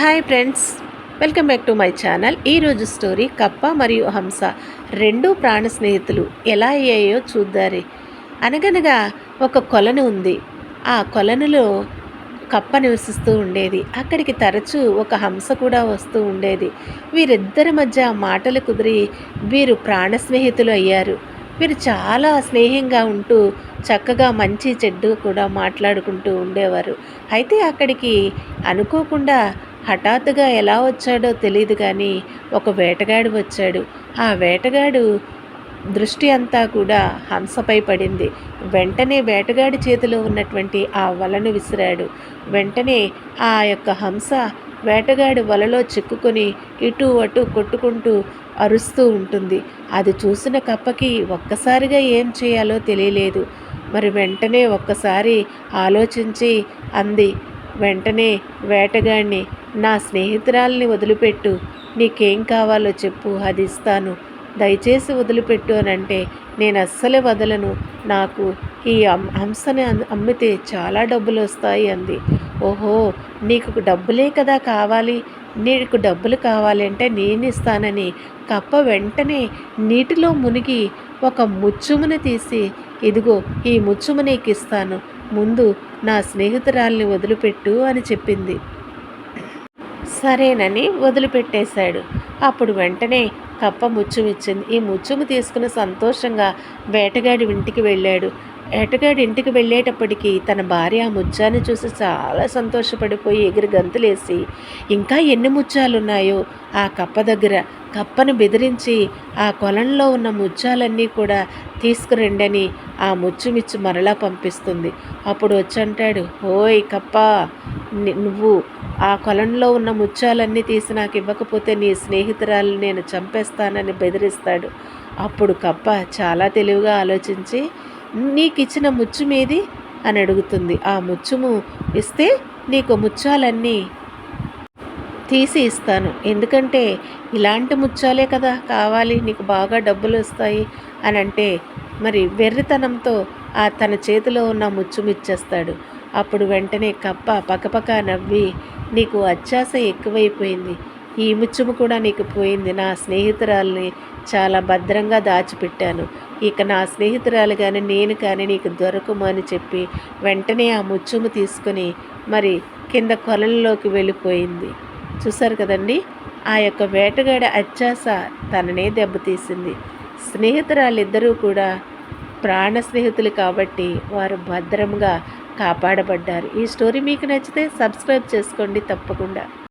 Hi friends welcome back to my channel. ఈరోజు story కప్ప మరియు హంస రెండు ప్రాణ స్నేహితులు ఎలా అయ్యాయో చూద్దారే. అనగనగా ఒక కొలను ఉంది. ఆ కొలనులో కప్ప నివసిస్తూ ఉండేది. అక్కడికి తరచూ ఒక హంస కూడా వస్తూ ఉండేది. వీరిద్దరి మధ్య మాటలు కుదిరి వీరు ప్రాణ స్నేహితులు అయ్యారు. వీరు చాలా స్నేహంగా ఉంటూ చక్కగా మంచి చెడ్డు కూడా మాట్లాడుకుంటూ ఉండేవారు. అయితే అక్కడికి అనుకోకుండా హఠాత్తుగా ఎలా వచ్చాడో తెలియదు కానీ ఒక వేటగాడు వచ్చాడు. ఆ వేటగాడు దృష్టి అంతా కూడా హంసపై పడింది. వెంటనే వేటగాడి చేతిలో ఉన్నటువంటి ఆ వలను విసిరాడు. వెంటనే ఆ యొక్క హంస వేటగాడి వలలో చిక్కుకొని ఇటు అటు కొట్టుకుంటూ అరుస్తూ ఉంటుంది. అది చూసిన కప్పకి ఒక్కసారిగా ఏం చేయాలో తెలియలేదు. మరి వెంటనే ఒక్కసారి ఆలోచించి అంది. వెంటనే వేటగాడిని నా స్నేహితురాల్ని వదిలిపెట్టు. నీకేం కావాలో చెప్పు అది ఇస్తాను. దయచేసి వదిలిపెట్టు అని అంటే నేను అస్సలే వదలను. నాకు ఈ హంసని అమ్మితే చాలా డబ్బులు వస్తాయి అంది. ఓహో నీకు డబ్బులే కదా కావాలి. నీకు డబ్బులు కావాలంటే నేను ఇస్తానని కప్ప వెంటనే నీటిలో మునిగి ఒక ముచ్చుముని తీసి ఇదిగో ఈ ముచ్చుము నీకు ఇస్తాను ముందు నా స్నేహితురాల్ని వదిలిపెట్టు అని చెప్పింది. సరేనని వదిలిపెట్టేశాడు. అప్పుడు వెంటనే కప్ప ముచ్చుము ఇచ్చింది ఈ ముచ్చుము తీసుకుని సంతోషంగా వేటగాడి ఇంటికి వెళ్ళాడు. వేటగాడి ఇంటికి వెళ్ళేటప్పటికీ తన భార్య ఆ ముచ్చాన్ని చూసి చాలా సంతోషపడిపోయి ఎగిరి గంతులేసి ఇంకా ఎన్ని ముత్యాలున్నాయో ఆ కప్ప దగ్గర. కప్పను బెదిరించి ఆ కొలంలో ఉన్న ముత్యాలన్నీ కూడా తీసుకురండని ఆ ముచ్చుమిచ్చు మరలా పంపిస్తుంది. అప్పుడు వచ్చంటాడు ఓయ్ కప్ప నువ్వు ఆ కొలంలో ఉన్న ముత్యాలన్నీ తీసి నాకు ఇవ్వకపోతే నీ స్నేహితురాలు నేను చంపేస్తానని బెదిరిస్తాడు. అప్పుడు కప్ప చాలా తెలివిగా ఆలోచించి నీకు ఇచ్చిన ముచ్చు మీది? అని అడుగుతుంది. ఆ ముచ్చుము ఇస్తే నీకు ముచ్చాలన్నీ తీసి ఇస్తాను. ఎందుకంటే ఇలాంటి ముచ్చాలే కదా కావాలి నీకు బాగా డబ్బులు వస్తాయి అని అంటే మరి వెర్రితనంతో ఆ తన చేతిలో ఉన్న ముచ్చుమిచ్చేస్తాడు అప్పుడు వెంటనే కప్ప పక్కపక్క నవ్వి నీకు అత్యాశ ఎక్కువైపోయింది. ఈ ముచ్చుము కూడా నీకు పోయింది. నా స్నేహితురాల్ని చాలా భద్రంగా దాచిపెట్టాను. ఇక నా స్నేహితురాలు కానీ నేను కానీ నీకు దొరకము అని చెప్పి వెంటనే ఆ ముచ్చుము తీసుకొని మరి కింద కొలంలోకి వెళ్ళిపోయింది. చూసారు కదండి? ఆ యొక్క వేటగాడ అత్యాస తననే దెబ్బతీసింది. స్నేహితురాలిద్దరూ కూడా ప్రాణ స్నేహితులు కాబట్టి వారు భద్రంగా కాపాడబడ్డారు. ఈ స్టోరీ మీకు నచ్చితే సబ్స్క్రైబ్ చేసుకోండి తప్పకుండా.